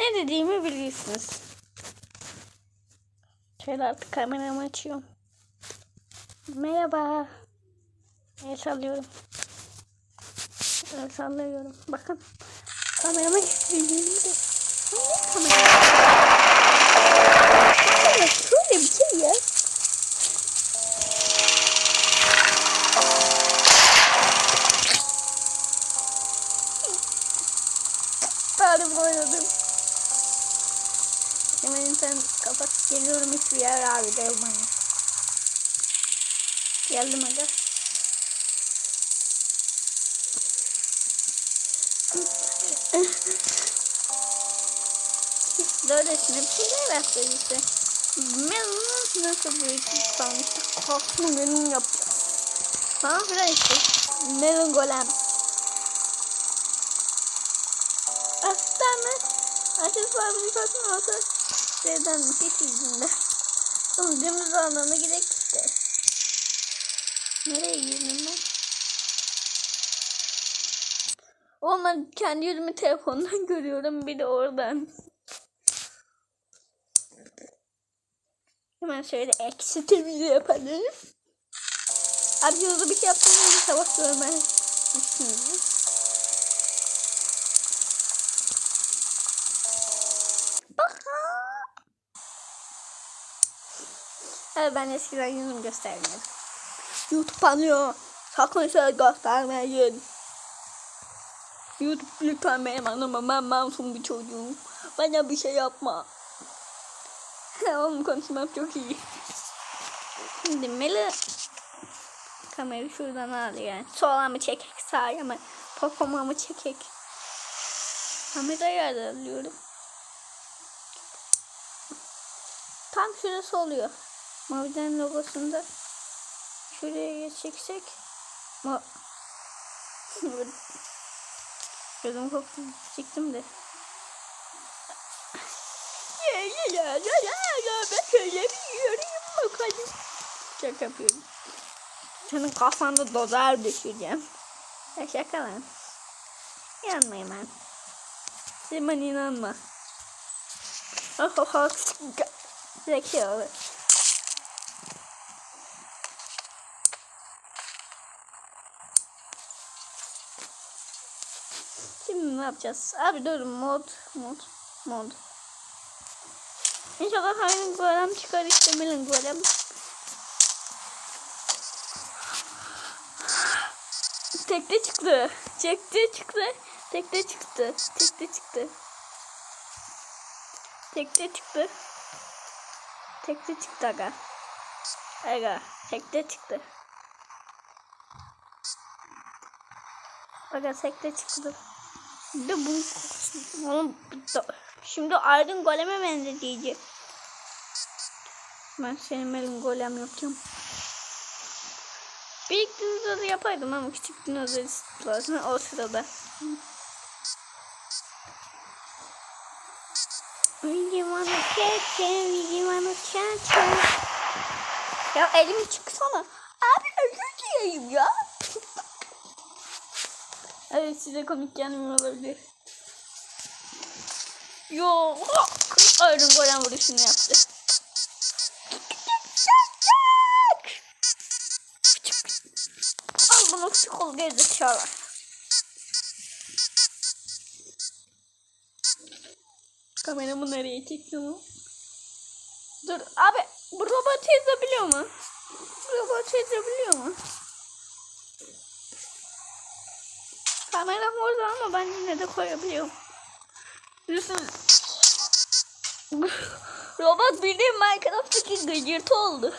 Ne dediğimi bilirsiniz. Şöyle artık kameramı açıyorum. Merhaba. El sallıyorum. El sallıyorum. Bakın. Kamerama getirdim de. Ne kamera? Kamera şöyle bir şey ya. Abi de olmayın. Geldim aga. Böylesine bir şeyler yaptı işte. Ben nasıl büyük sanmıştık. Kalsın benim yapacağız. Ha filan işte. Melon golem. Aslanı. Açık fabrikasyon olsa şeyden hiç izinde. Oğlum dümdüz alana gidelim işte. Nereye girdim ben? Ben kendi yüzümü telefondan görüyorum bir de oradan. Hemen şöyle eksi temizliği yapalım. Abi hızlı bir şey yaptığınızda sabah görmez. Evet ben eskiden yüzümü göstermiyordum. YouTube anlıyor. Sakın söz göstermeyin. YouTube lütfen benim anlama. Ben masum bir çocuğum. Bana bir şey yapma. Oğlum konuşmam çok iyi. Şimdi Meli kamerayı şuradan al yani. Sola mı çekek sağa mı? Popoma mı çekek? Kamerayı ayarlıyorum. Tam şurası oluyor. Maviden logosunda şuraya çeksek ma Gözüm koptu çıktım de. Ya ya ya ya ya ben şöyle bir yürüyeyim bakalım. Şaka yapıyorum. Senin kafanda dozer düşüreceğim. Ya şaka lan. İnanmayın ben. Sen bana inanma. Oh oh oh. Zekalı. Şimdi ne yapacağız? Abi dur mod mod mod. İnşallah aynı golem çıkar işte bilin golem. Tekte çıktı. Tekte çıktı. Tekte çıktı. Tekte çıktı. Tekte çıktı. Tekte çıktı aga. Aga tekte çıktı. Aga tekte çıktı. Bir de bu oğlum şimdi aydın goleme benzeyecek. Ben senin elin golem yapacağım. Büyük dinozor yapaydım ama küçük dinozor istiyorsun o sırada. We wanna catch him. Ya elimi çıksana. Abi özür dileyim ya. Evet size komik gelmiyor olabilir. Yo, Iron Golem vuruşunu yaptı. Al bunu sıkıl gerizekalı. Kameramı nereye çektim o? Dur abi bu robot ezebiliyor mu? Bu robot ezebiliyor mu? Kameram orada ama ben yine de koyabiliyorum. Düşünün. robot bildiğin Minecraft'taki gıcırtı oldu.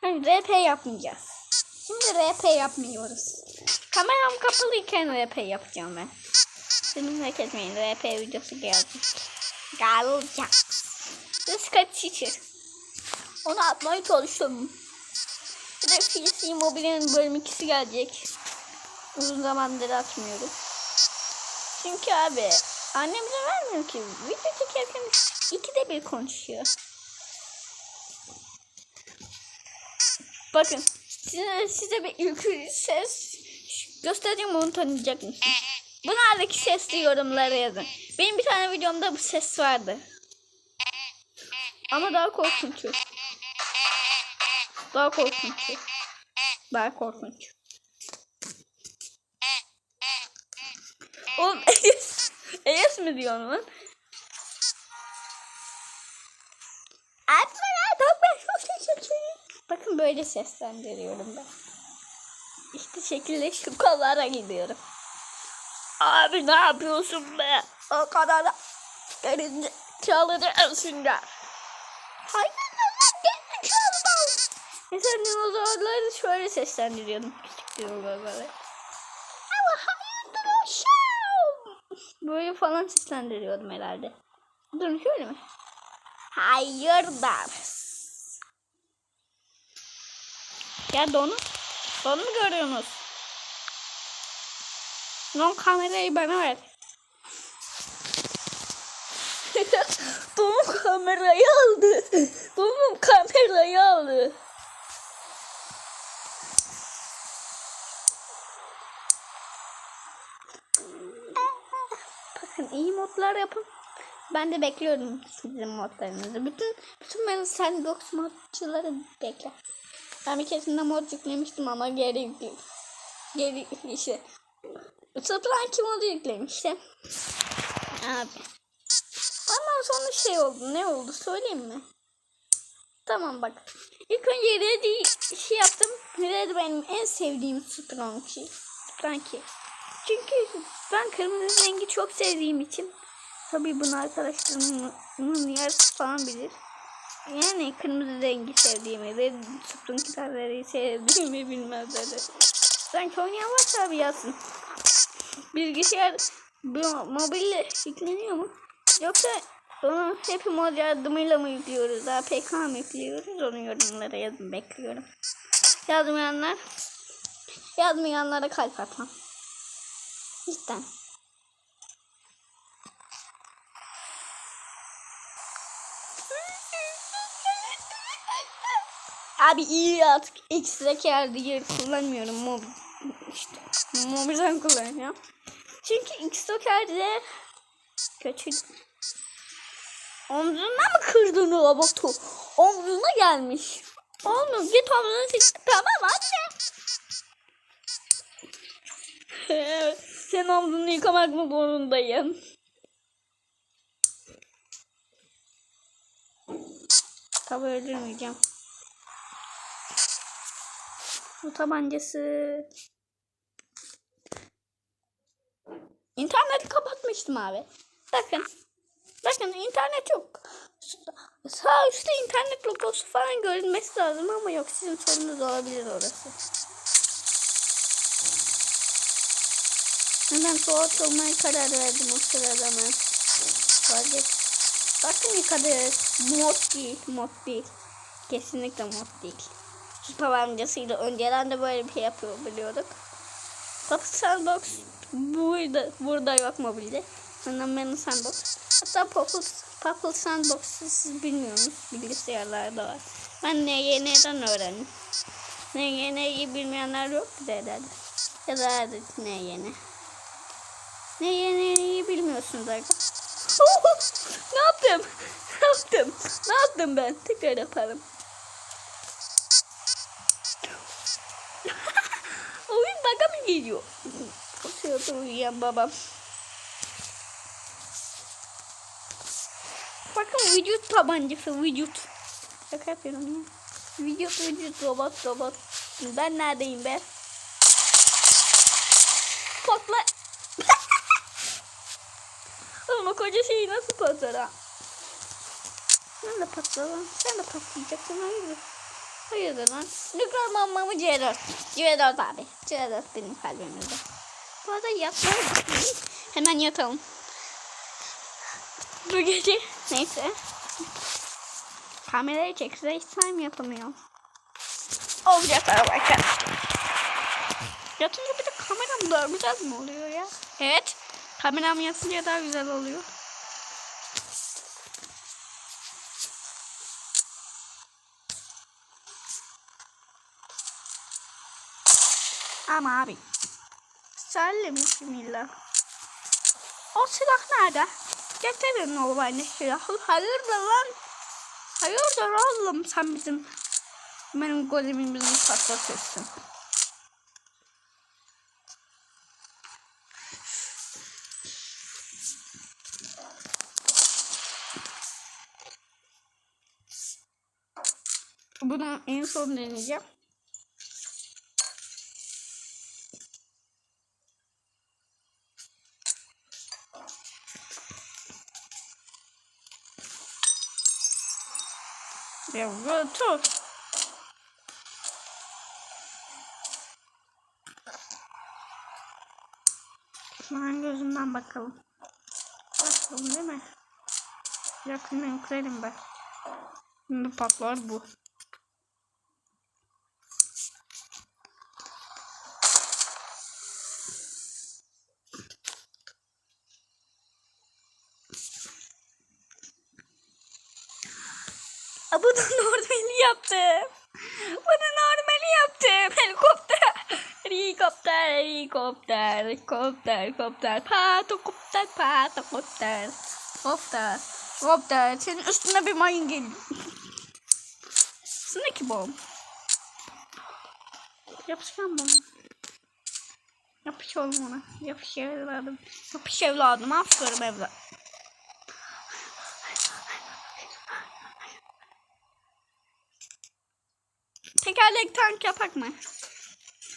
Hani RP yapmayacağız. Şimdi RP yapmıyoruz. Kameram kapalıyken RP yapacağım ben. Siz merak etmeyin RP videosu gelecek. Gelecek. Skype Teacher. Onu atmayı çalıştım. De PC Mobile'nin bölüm 2'si gelecek. Uzun zamandır atmıyorum. Çünkü abi annem izin vermiyor ki. Video çekerken ikide bir konuşuyor. Bakın size, size bir ülkü ses Göstereceğim onu tanıyacak mısın? Bunlardaki sesli yorumlara yazın. Benim bir tane videomda bu ses vardı. Ama daha korkunç. Daha korkunç. Daha korkunç. Oğlum Enes, Enes mi diyorsun lan? Bakın böyle seslendiriyorum ben. İşte şekilde şu kollara gidiyorum. Abi ne yapıyorsun be? O kadar da gelince çalacaksın der. Hayır lan gerizekalı. Mesela dinozorları şöyle seslendiriyordum. Küçük dinozorları. Ama hayırdır uşağım. Böyle falan seslendiriyordum herhalde. Durun şöyle mi? Hayırdır. Ya donu. Donu mu görüyorsunuz? Non kamerayı bana ver. Donum kamerayı aldı. Donum kamerayı aldı. İyi modlar yapın. Ben de bekliyorum sizin modlarınızı. Bütün bütün benim sandbox modçuları bekler. Ben bir keresinde mod yüklemiştim ama geri yükledim. Geri işte. Sıfırlanki modu yüklemiştim. Abi. Ondan sonra şey oldu. Ne oldu söyleyeyim mi? Tamam bak. İlk önce Red'i şey yaptım. Red benim en sevdiğim Strong şey. Çünkü ben kırmızı rengi çok sevdiğim için. Tabii bunu arkadaşlarımın yarısı falan bilir. Yani kırmızı rengi sevdiğimi, red Strong gitarları sevdiğimi bilmezler. Sanki oynayan varsa abi yazsın. Bilgisayar bu mobille yükleniyor mu? Yoksa onu hep mod yardımıyla mı yüklüyoruz? APK mı yüklüyoruz? Onu yorumlara yazın bekliyorum. Yazmayanlar yazmayanlara kalp atmam. Cidden. Abi iyi artık ekstra kar diye kullanmıyorum mob işte mobilden kullanıyorum. Çünkü X-Stoker'de kötü Omzuna mı kırdın o robotu? Omzuna gelmiş. Oğlum git omzuna sil. Tamam anne. Sen omzunu yıkamak mı zorundayım? Tabi öldürmeyeceğim. Bu tabancası. İnterneti kapatmıştım abi. Bakın. Bakın internet yok. Sağ üstte internet logosu falan görünmesi lazım ama yok. Sizin sorunuz olabilir orası. Hemen soğuk olmaya karar verdim o sırada ben. Vazgeç. Bakın ne kadar mod değil. Mod değil. Kesinlikle mod değil. Su tabancasıyla önceden de böyle bir şey yapıyor biliyorduk. Pop Sandbox burada, burada yok mobilde. Fenomen Sandbox. Hatta Popple, Popple Sandbox'u siz bilmiyorsunuz. Bilgisayarlarda var. Ben NYN'den öğrendim. NYN'yi bilmeyenler yok bir de herhalde. Ya da hadi NYN. NYN'yi bilmiyorsunuz arkadaşlar. ne yaptım? Ne yaptım? Ne yaptım ben? Tekrar yaparım. Oyun baka mı geliyor? O sırada uyuyan babam. Bakın vücut tabancası vücut. Şaka yapıyorum ya. Vücut vücut robot robot. Ben neredeyim be? Patla. O koca şeyi nasıl patlar ha? Sen de patla. Sen de patlayacaksın hayırdır? Hayırdır lan? Nükleer mamamı C4. C4 abi. C4 benim kalbimizde. Bu arada yatmayı Hemen yatalım. Bu gece neyse. Kamerayı çekse hiç time yapamıyorum. Olacaklar bakın. Yatınca bir de kameram güzel mi oluyor ya? Evet. Kameram yatınca daha güzel oluyor. Ama abi. Sallemişim illa. O silah nerede? Getirin o bana silahı. Hayırdır lan? Hayırdır oğlum sen bizim benim golemimizi patlatırsın. Bunu en son deneyeceğim. Ya götür. Şunun gözünden bakalım. Bakalım değil mi? Yakından yüklerim ben. Şimdi patlar bu. Aa, Bunu normali yaptım. Bunu normali yaptım. Helikopter. Helikopter, helikopter, helikopter, helikopter, patokopter, patokopter, helikopter, helikopter. Senin üstüne bir mayın geliyor. Üstündeki bom. Yapışkan bom. Yapış oğlum ona. Yapış evladım. Yapış evladım. Aferin evladım. Tekerlek tank yapak mı?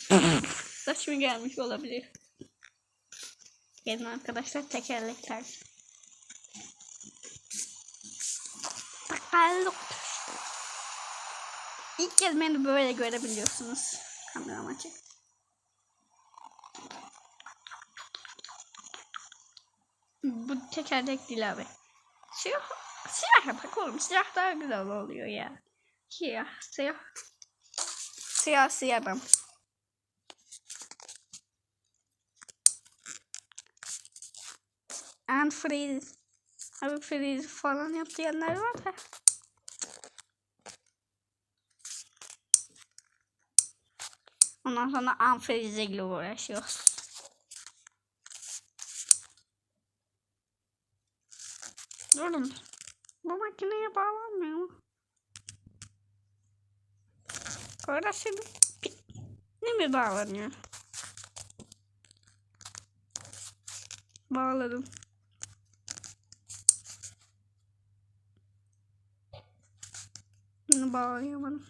Saçma gelmiş olabilir. Gelin arkadaşlar tekerlek tank. Tekerlek. İlk kez beni böyle görebiliyorsunuz. Kameram açık. Bu tekerlek değil abi. Siyah, siyah yapak oğlum. Siyah daha güzel oluyor ya. Siyah, siyah. Siyah, siyah ben. And freeze. Abi freeze falan yap diyenler var da. Ondan sonra unfreeze ile uğraşıyoruz. Durun. Bu makineye bağlanmıyor mu? Orası ne mi bağlanıyor? Bağladım. Bunu bağlayamadım.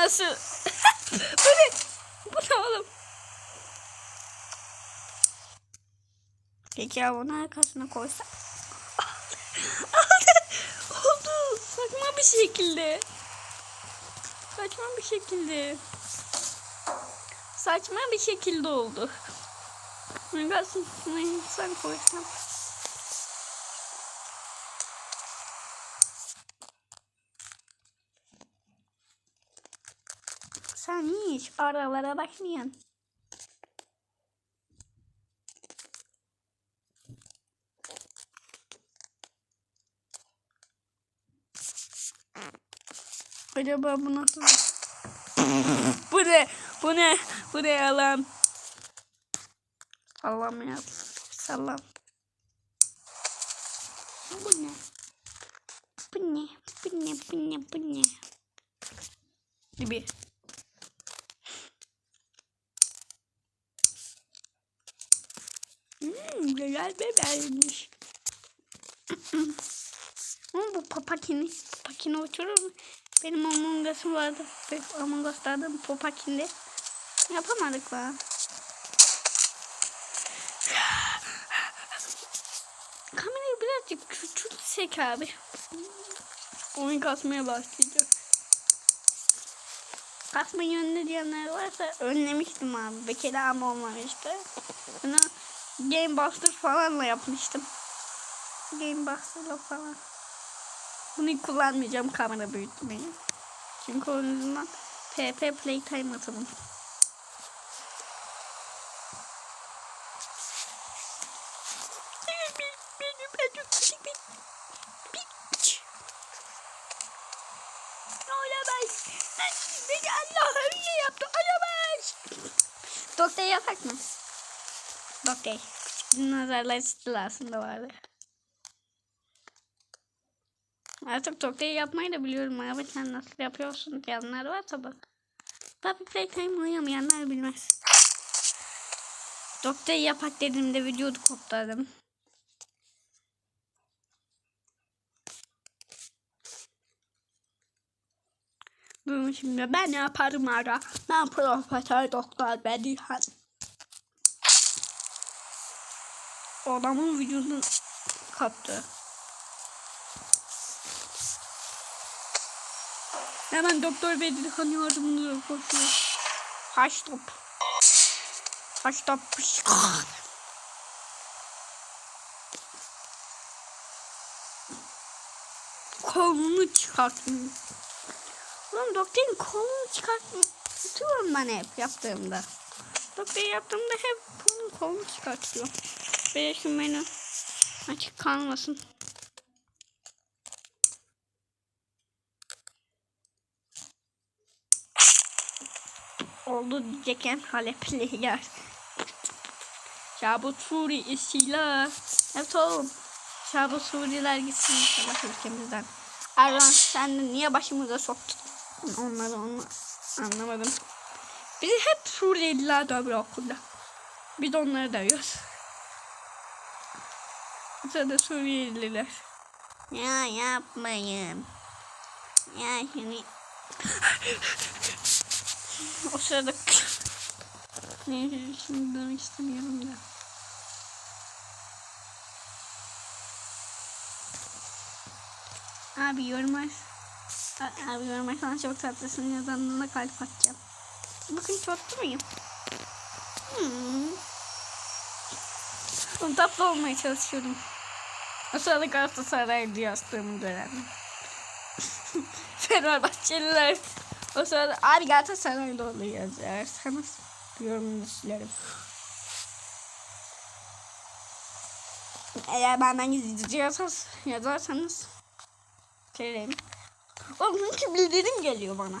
Nasıl? bu ne? Bu ne oğlum? Peki ya bunu arkasına koysak? Aldı. Oldu. Saçma bir şekilde. Saçma bir şekilde. Saçma bir şekilde oldu. Arkasına insan koysam. Sen hiç aralara bakmıyorsun. Acaba bu nasıl? bu ne? Bu ne? Bu ne yalan? Allah'ım ya. Sallam. Bu ne? Bu ne? Bu ne? Bu ne? Bu ne? Gibi. Güzel bebermiş. Ama bu papakini, papakini uçurur mu? Benim Among Us'um vardı. Benim Among Us'larda bu papakinde. Yapamadık lan. Kamerayı birazcık küçültsek abi. Oyun kasmaya başlayacak. Kasmayı önle diyenler varsa önlemiştim abi. Kere ama olmamıştı. Bunu Game Buster falanla yapmıştım. Game Buster'la falan. Bunu kullanmayacağım kamera büyütmeyi. Çünkü onun yüzünden PP Playtime atalım. Olamaz. Beni Allah öyle yaptı. Olamaz. Doktor yapak mı? Doktor. Nazarlar istilasında vardı. Artık doktor yapmayı da biliyorum abi. Sen nasıl yapıyorsun diyenler var tabi. Tabi playtime oynamayanlar bilmez. Doktor yapak dediğimde vücudu koptardım. Durun şimdi ben yaparım ara. Ben profesör doktor Bedihan. Adamın vücudunu kaptı. Hemen doktor Bedihan yardımına koşuyor. Haş top. Haş top. Kolunu çıkartın. Oğlum doktorun kolunu çıkartıyorum ben hep yaptığımda. Doktor yaptığımda hep bunun kolunu çıkartıyor. Şu menü açık kalmasın. Oldu diyecekken Halepliler. Şabut Suri istiler. Evet oğlum. Şabut Suriler gitsin inşallah ülkemizden. Erdoğan sen niye başımıza soktun? Onları onu anlamadım. Bizi hep Suriyeliler dövüyor okulda. Biz onları dövüyoruz. Sonra Suriyeliler. Ya yapmayın. Ya şimdi... o sırada... Neyse şimdi demek istemiyorum da. Abi yorumlar. Abi yorumlar sana çok tatlısın yazanına kalp atacağım. Bakın tatlı mıyım? Hmm. Oğlum, tatlı olmaya çalışıyorum. O sırada Galatasaray'dı yazdığım dönem. Fenerbahçeliler. O sırada abi Galatasaray'da oluyor yazarsanız yorumumu silerim. Eğer benden gizlice yazarsanız, yazarsanız silerim. Oğlum çünkü bildirim geliyor bana.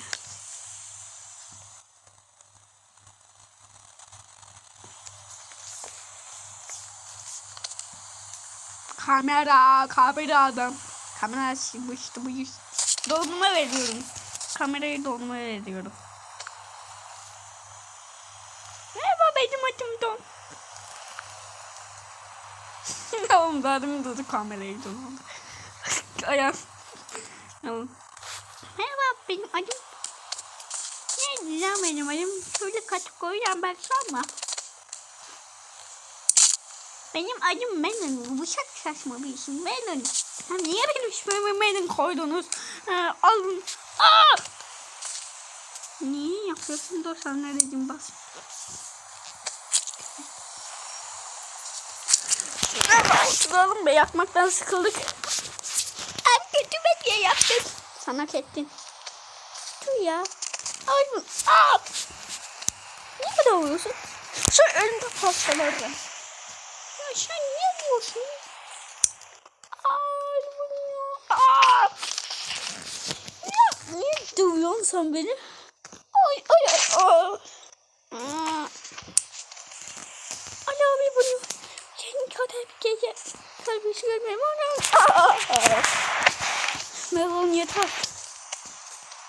Kamera, kamera adam. Kamera bu işte bu yüz. Dolma veriyorum. Kamerayı dolma veriyorum. Merhaba benim adım Don. Oğlum demin durdu kamerayı dolma. Ayağım. Merhaba benim adım. Ne diyeceğim benim adım? Şöyle kategoriden baksana. Benim adım Melon. Bıçak saçma bir isim. Melon. Ya niye benim ismimi Melon koydunuz? Ee, alın. Aa! Niye yapıyorsun? Dur sen ne dedim bas. Oturalım be yapmaktan sıkıldık. En kötü diye yaptın. Sana ettin. Dur ya. Ay, aa! Niye kadar vuruyorsun? Şu önünde pastaları. Ya sen niye diyorsun? Ay vuruyor. Aa! Ya, niye dövüyorsun sen beni? Ay ay ay. Aa. Aa. Ana abi bunu senin kadar bir gece kalbisi görmem ona. Melon yeter.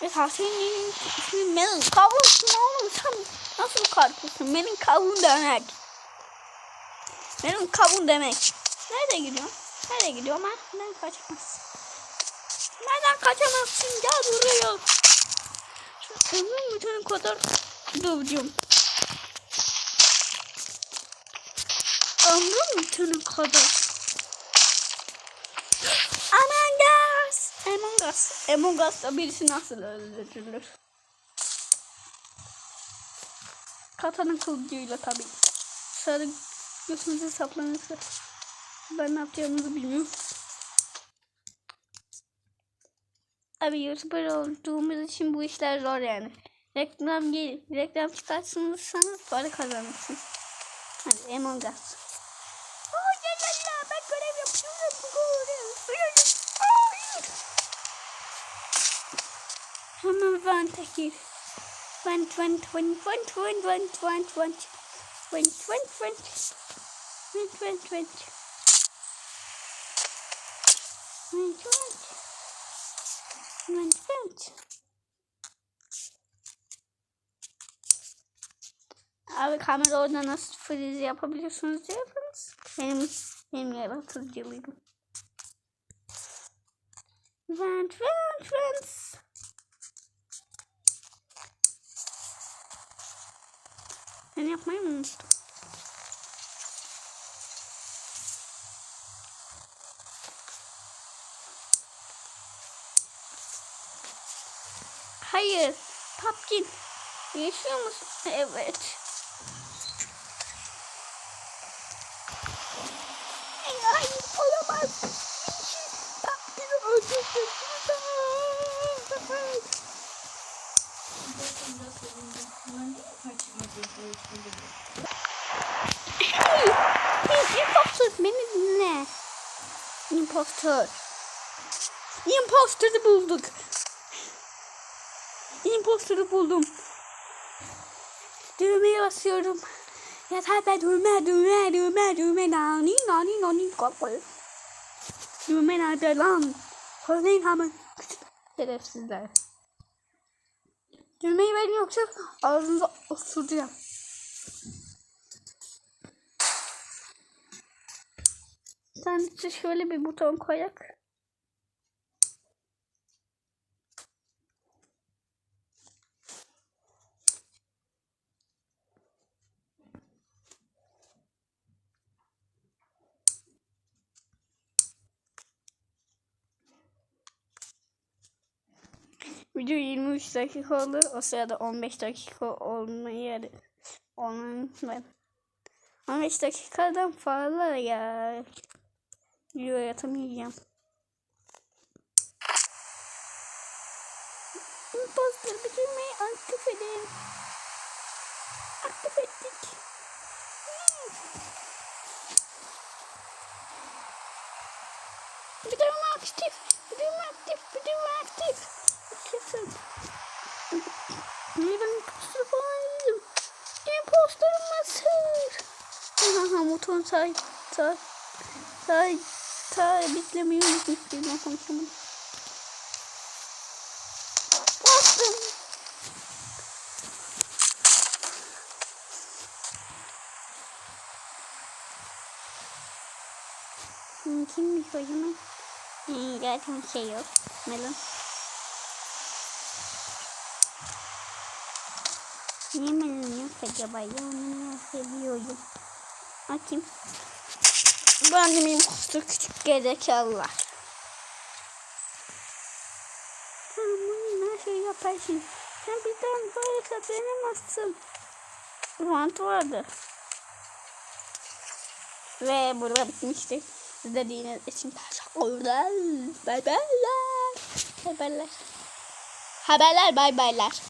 Yeter senin ismin Melon. Kavrulsun oğlum sen nasıl karpuzsun? Benim kavun demek. Benim kavun demek. Nerede gidiyorsun? Nerede gidiyorum ha? Ben kaçamazsın. Nereden kaçamazsın? Gel buraya. Şu ömrüm bütün kadar döveceğim. Ömrüm bütün kadar. Among Us. Among Us. Among Us'ta birisi nasıl öldürülür? Katana kılıcıyla tabii. Sarı Götünüze saplanırsa ben ne yapacağımızı bilmiyorum. Abi YouTuber olduğumuz için bu işler zor yani. Reklam gel reklam çıkartırsanız para kazanırsınız. Hadi Among Us. Oh ya ya ya ben görev yapıyorum. Hemen ben tekir. 20, 20, 20, 20, 20, 20, Went, went, went. Went, went, went. Went, went. Went, went. Abi kamera oradan nasıl freeze yapabiliyorsunuz diye yapınız. Benim, benim yaratılcılığım. Vent, vent, vent. Ben yapmayı mı unuttum? Hayır. Papkin. Yaşıyor musun? Evet. Ay, hayır olamaz. Dinle. Impostor. Impostor'u bulduk. Impostor'u buldum. Düğmeye basıyorum. Yeter be düğme düğme düğme düğme nani nani nani kapı. Düğme nerede lan? Söyleyin hemen. Şerefsizler. Düğmeyi verin yoksa ağzınıza osuracağım. Sadece şöyle bir buton koyak. Video 23 dakika oldu. O sırada 15 dakika olmayı ben 15 dakikadan fazla ya. Video yatamayacağım. Imposter bitirmeyi aktif edin. Aktif ettik. Bitirme aktif. Bitirme aktif. Bitirme aktif. Kesin. Niye ben imposter falan değilim? Imposterim nasıl? Aha motorun say say say say bitlemeyi unutmuştum ben konuşamadım. Bastım. Hmm, Kimmiş o zaman? Hmm, zaten şey yok. Melon. Niye melon yok acaba? Ya onu seviyorum. Bakayım. Bu annemin kustu küçük gerizekalılar. Sen bunu nasıl yaparsın? Sen bizden böyle saklanamazsın. Rant vardı. Ve burada bitmişti. İzlediğiniz için teşekkürler. Bay baylar. Haberler. Haberler bay baylar.